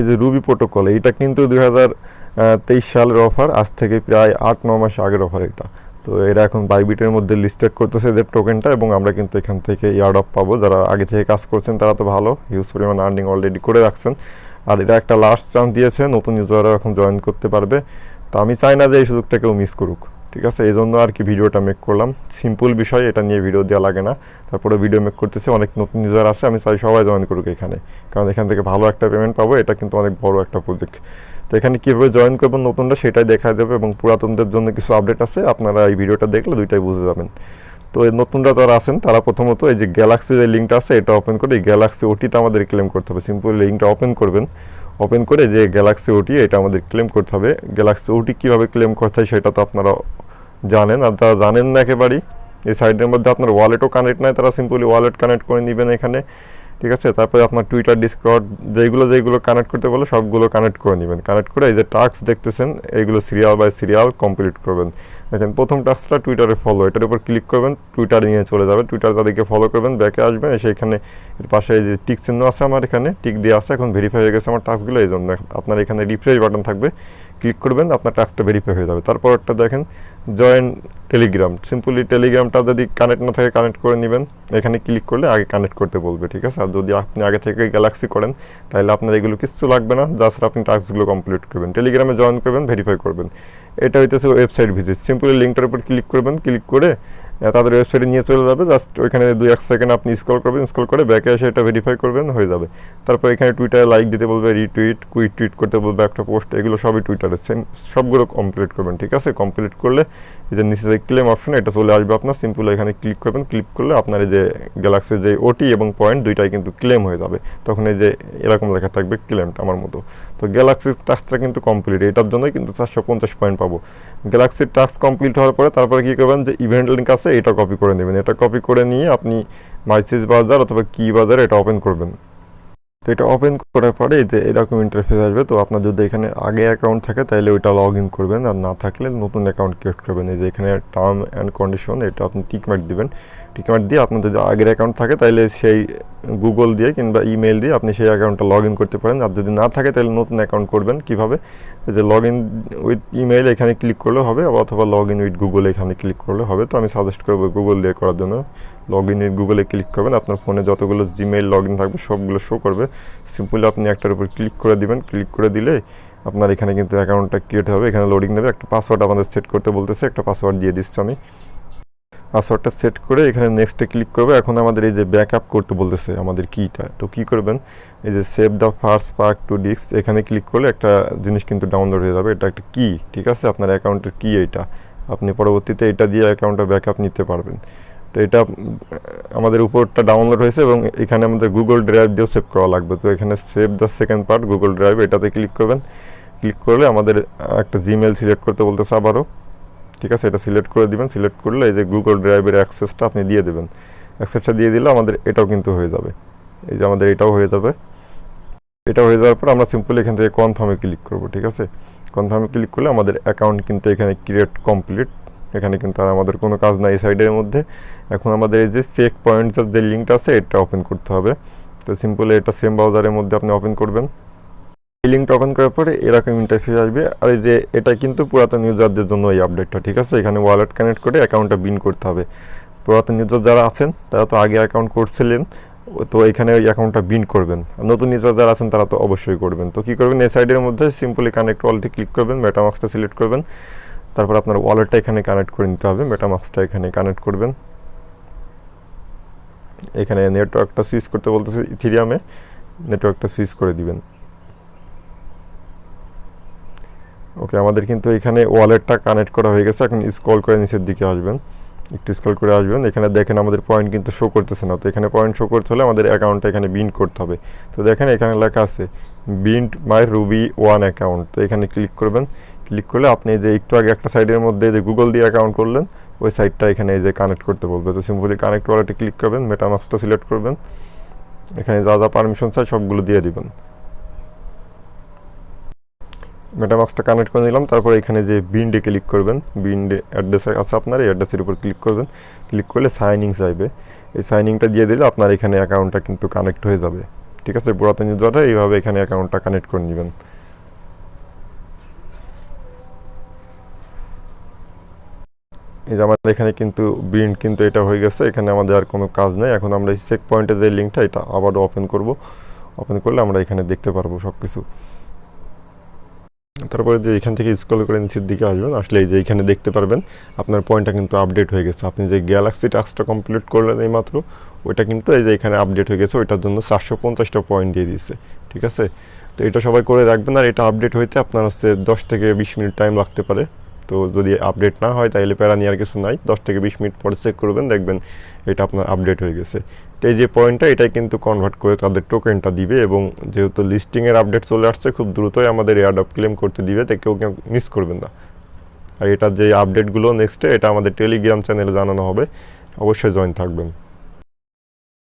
এই যে Ruby protocol এইটা কিন্তু দুই তেইশ সালের অফার আজ থেকে প্রায় আট ন মাস আগের অফার এটা। তো এরা এখন বাইবিটের মধ্যে লিস্টেড করতেছে এদের টোকেনটা এবং আমরা কিন্তু এখান থেকে ইয়ার্ড অফ পাবো। যারা আগে থেকে কাজ করছেন, তারা তো ভালো হিউজ পরিমাণ আর্নিং অলরেডি করে রাখছেন। আর এটা একটা লাস্ট চান্স দিয়েছে, নতুন ইউজাররা এখন জয়েন করতে পারবে। তো আমি চাই না যে এই সুযোগটা কেউ মিস করুক। ঠিক আছে? এই জন্য আর কি ভিডিওটা মেক করলাম। সিম্পল বিষয়, এটা নিয়ে ভিডিও দেওয়া লাগে না। তারপরে ভিডিও মেক করতেছে, অনেক নতুন ইউজার আছে আমি চাই সবাই জয়েন করুক এখানে। কারণ এখান থেকে ভালো একটা পেমেন্ট পাবো, এটা কিন্তু অনেক বড় একটা প্রজেক্ট তো এখানে কীভাবে জয়েন করবেন নতুনটা সেটাই দেখা দেবে এবং পুরাতনদের জন্য কিছু আপডেট আছে, আপনারা এই ভিডিওটা দেখলে দুইটাই বুঝে যাবেন। তো এই নতুনরা যারা আছেন, তারা প্রথমত এই যে গ্যালাক্সি যে লিঙ্কটা আছে, এটা ওপেন করে, এই গ্যালাক্সি ওটিটা আমাদের ক্লেম করতে হবে। সিম্পল লিঙ্কটা ওপেন করবেন। ওপেন করে যে গ্যালাক্সি ওটি এটা আমাদের ক্লেম করতে হবে। গ্যালাক্সি ওটি কীভাবে ক্লেম করতে হয়, সেটা তো আপনারা জানেন আর যারা জানেন না একেবারেই, এই সাইডের মধ্যে আপনার ওয়ালেটও কানেক্ট নাই, তারা সিম্পলি ওয়ালেট কানেক্ট করে নেবেন এখানে, ঠিক আছে? তারপরে আপনার টুইটার ডিসকর্ড যেগুলো যেগুলো কানেক্ট করতে বলে সবগুলো কানেক্ট করে নেবেন। কানেক্ট করে এই যে টাস্ক দেখতেছেন এইগুলো সিরিয়াল বাই সিরিয়াল কমপ্লিট করবেন। দেখেন, প্রথম টাস্কটা টুইটারে ফলো এটার উপর ক্লিক করবেন টুইটার নিয়ে চলে যাবে টুইটার তাদেরকে ফলো করবেন ব্যাকে আসবেন, এসে এখানে এর পাশে এই যে টিক চিহ্ন আছে আমার এখানে, টিক দিয়ে আছে এখন ভেরিফাই হয়ে গেছে আমার টাস্কগুলো এই জন্য আপনার এখানে রিফ্রেশ বাটন থাকবে ক্লিক করবেন, আপনার টাস্কটা ভেরিফাই হয়ে যাবে। তারপর একটা দেখেন জয়েন টেলিগ্রাম সিম্পলি টেলিগ্রামটা যদি কানেক্ট না থাকে কানেক্ট করে নেবেন। এখানে ক্লিক করলে আগে কানেক্ট করতে বলবে, ঠিক আছে? আর যদি আপনি আগে থেকে গ্যালাক্সি করেন, তাহলে আপনার এগুলো কিচ্ছু লাগবে না। জাস্ট আপনি টাস্কগুলো কমপ্লিট করবেন। টেলিগ্রামে জয়েন করবেন ভেরিফাই করবেন। এটা হইতেছে ওয়েবসাইট ভিজিট সিম্পলি লিঙ্কটার উপর ক্লিক করবেন। ক্লিক করে তাদের ওয়েবসাইটে নিয়ে চলে যাবে। জাস্ট ওইখানে দুই এক সেকেন্ড আপনি স্ক্রল করবেন। স্ক্রল করে ব্যাকে এসে এটা ভেরিফাই করবেন, হয়ে যাবে। তারপর এখানে টুইটারে লাইক দিতে বলবে রিটুইট কুইট টুইট করতে বলবে, একটা পোস্ট এগুলো সবই টুইটারে সেম সবগুলো কমপ্লিট করবেন, ঠিক আছে? কমপ্লিট করলে এই যে নিচে যে ক্লেম অপশন এটা চলে আসবে আপনার। সিম্পল এখানে ক্লিক করবেন ক্লিক করলে আপনার এই যে গ্যালাক্সির যে ওটি এবং পয়েন্ট দুইটাই কিন্তু ক্লেম হয়ে যাবে। তখন এই যে এরকম লেখা থাকবে ক্লেমটা আমার মতো। তো গ্যালাক্সির টাস্কটা কিন্তু কমপ্লিট এটার জন্যই কিন্তু চারশো পঞ্চাশ পয়েন্ট পাবো। গ্যালাক্সির টাস্ক কমপ্লিট হওয়ার পরে তারপরে কী করবেন যে ইভেন্ট লিঙ্ক আছে, এটা কপি করে নেবেন। এটা কপি করে নিয়ে আপনি মাইসিস বাজার অথবা কি বাজার এটা ওপেন করবেন। তো এটা ওপেন করার পরে যে এরকম ইন্টারফেস আসবে, তো আপনার যদি এখানে আগে অ্যাকাউন্ট থাকে তাহলে ওইটা লগ ইন করবেন। আর না থাকলে নতুন অ্যাকাউন্ট ক্রিয়েট করবেন। এই যে এখানে টার্ম অ্যান্ড কন্ডিশন এটা আপনি টিকমার্ক দিবেন। টিকমার্ক দিয়ে আপনার যদি আগের অ্যাকাউন্ট থাকে তাহলে সেই গুগল দিয়ে কিংবা ইমেল দিয়ে আপনি সেই অ্যাকাউন্টটা লগ ইন করতে পারেন। আর যদি না থাকে, তাহলে নতুন অ্যাকাউন্ট করবেন কীভাবে? যে লগ ইন উইথ ইমেল এখানে ক্লিক করলে হবে, অথবা লগ ইন উইথ গুগল এখানে ক্লিক করলে হবে। তো আমি সাজেস্ট করব গুগল দিয়ে করার জন্য। লগ ইন উইথ গুগলে ক্লিক করবেন। আপনার ফোনে যতগুলো জিমেইল লগ ইন থাকবে, সবগুলো শো করবে। সিম্পলি আপনি একটার উপর ক্লিক করে দিবেন। ক্লিক করে দিলে আপনার এখানে কিন্তু অ্যাকাউন্টটা ক্রিয়েট হবে। এখানে লোডিং নেবে। একটা পাসওয়ার্ড আমাদের সেট করতে বলতেছে। একটা পাসওয়ার্ড দিয়ে দিচ্ছি আমি। পাসওয়ার্ডটা সেট করে এখানে নেক্সটে ক্লিক করবে। এখন আমাদের এই যে ব্যাকআপ করতে বলতেছে আমাদের কিটা তো কি করবেন? এই যে save the first part to disk এখানে ক্লিক করলে একটা জিনিস কিন্তু ডাউনলোড হয়ে যাবে। এটা একটা কি ঠিক আছে? আপনার অ্যাকাউন্টের কি এটা আপনি পরবর্তীতে এটা দিয়ে অ্যাকাউন্টটা ব্যাকআপ নিতে পারবেন। তো এটা আমাদের উপরটা ডাউনলোড হয়েছে এবং এখানে আমাদের গুগল ড্রাইভ দিয়েও সেভ করা লাগবে। তো এখানে save the second part Google Drive এটাতে ক্লিক করবেন। ক্লিক করলে আমাদের একটা জিমেল সিলেক্ট করতে বলতেছে আবারও। ঠিক আছে? এটা সিলেক্ট করে দিবেন। সিলেক্ট করলে এই যে গুগল ড্রাইভের অ্যাক্সেসটা আপনি দিয়ে দেবেন। অ্যাক্সেসটা দিয়ে দিলে আমাদের এটাও কিন্তু হয়ে যাবে। এই যে আমাদের এটাও হয়ে যাবে। এটা হয়ে যাওয়ার পর আমরা সিম্পলি এখান থেকে কনফার্মে ক্লিক করব, ঠিক আছে? কনফার্মে ক্লিক করলে আমাদের অ্যাকাউন্ট কিন্তু এখানে ক্রিয়েট কমপ্লিট এখানে কিন্তু আর আমাদের কোনো কাজ নাই এই সাইডের মধ্যে। এখন আমাদের এই যে চেক পয়েন্টের যে লিঙ্কটা আছে, এটা ওপেন করতে হবে। তো সিম্পলি এটা সেম ব্রাউজারের মধ্যে আপনি ওপেন করবেন। এই লিঙ্কটা ওপেন করার পরে এরকম ইন্টারফেস আসবে। আর এই যে এটা কিন্তু পুরাতন ইউজারদের জন্য এই আপডেটটা ঠিক আছে? এখানে ওয়ালেট কানেক্ট করে অ্যাকাউন্টটা বিন করতে হবে। পুরাতন ইউজার যারা আছেন, তারা তো আগে অ্যাকাউন্ট করছিলেন, তো এখানে ওই অ্যাকাউন্টটা বিন করবেন। নতুন ইউজার যারা আছেন, তারা তো অবশ্যই করবেন। তো কী করবেন? এই সাইডের মধ্যে সিম্পলি কানেক্ট ওয়ালেটে ক্লিক করবেন মেটামাক্সটা সিলেক্ট করবেন। তারপর আপনার ওয়ালেটটা এখানে কানেক্ট করে নিতে হবে মেটামাক্সটা এখানে কানেক্ট করবেন। এখানে নেটওয়ার্কটা সুইচ করতে বলতেছে ইথিরিয়ামে নেটওয়ার্কটা সুইচ করে দিবেন। ওকে আমাদের কিন্তু এখানে ওয়ালেটটা কানেক্ট করা হয়ে গেছে। এখন স্ক্রল করে নিচের দিকে আসবেন। একটু স্ক্রল করে আসবেন। এখানে দেখেন আমাদের পয়েন্ট কিন্তু শো করতেছে না। তো এখানে পয়েন্ট শো করতে হলে আমাদের অ্যাকাউন্টটা এখানে বিন্ড করতে হবে। তো দেখেন এখানে লেখা আছে bind my Ruby one account তো এখানে ক্লিক করবেন। ক্লিক করলে আপনি যে একটু আগে একটা সাইডের মধ্যে যে গুগল দিয়ে অ্যাকাউন্ট করলেন, ওই সাইটটা এখানে এই যে কানেক্ট করতে বলবে। তো সিম্পলি কানেক্ট ওয়ালেটে ক্লিক করবেন মেটামাক্সটা সিলেক্ট করবেন। এখানে যা যা পারমিশন চাই সবগুলো দিয়ে দিবেন। মেটামাক্সটা কানেক্ট করে নিলাম, তারপর এখানে যে বিন্ডে ক্লিক করবেন বিন্ডে অ্যাড্রেস আছে আপনার, এই অ্যাড্রেসের উপর ক্লিক করবেন। ক্লিক করলে সাইনিং চাইবে এই সাইনিংটা দিয়ে দিলে আপনার এখানে অ্যাকাউন্টটা কিন্তু কানেক্ট হয়ে যাবে। ঠিক আছে? পুরাতন ইউজাররা এইভাবে এখানে অ্যাকাউন্টটা কানেক্ট করে নেবেন। এই যে আমাদের এখানে কিন্তু বিন কিন্তু এটা হয়ে গেছে, এখানে আমাদের আর কোনো কাজ নেই। এখন আমরা চেক পয়েন্টের যে লিঙ্কটা এটা আবারও ওপেন করব। ওপেন করলে আমরা এখানে দেখতে পারব সব কিছু তারপরে যে এখান থেকে স্ক্রল করে নিচের দিকে আসবেন আসলে এই যে এখানে দেখতে পারবেন, আপনার পয়েন্টটা কিন্তু আপডেট হয়ে গেছে। আপনি যে গ্যালাক্সি টাস্কটা কমপ্লিট করলেন এই মাত্র ওইটা কিন্তু এই যে এখানে আপডেট হয়ে গেছে, ওইটার জন্য চারশো পঞ্চাশটা পয়েন্ট দিয়ে দিচ্ছে ঠিক আছে? তো এটা সবাই করে রাখবেন, আর এটা আপডেট হইতে আপনার হচ্ছে দশ থেকে বিশ মিনিট টাইম লাগতে পারে। তো যদি আপডেট না হয়, তাহলে প্যারা নেওয়ার কিছু নাই। দশ থেকে বিশ মিনিট পরে চেক করবেন, দেখবেন এটা আপনার আপডেট হয়ে গেছে। তো এই যে পয়েন্টটা এটাই কিন্তু কনভার্ট করে তাদের টোকেনটা দিবে এবং যেহেতু লিস্টিংয়ের আপডেট চলে আসছে, খুব দ্রুতই আমাদের এয়ারডপ ক্লেম করতে দিবে, তাই কেউ কেউ মিস করবেন না। আর এটার যে আপডেটগুলো নেক্সটে এটা আমাদের টেলিগ্রাম চ্যানেলে জানানো হবে। অবশ্যই জয়েন থাকবেন।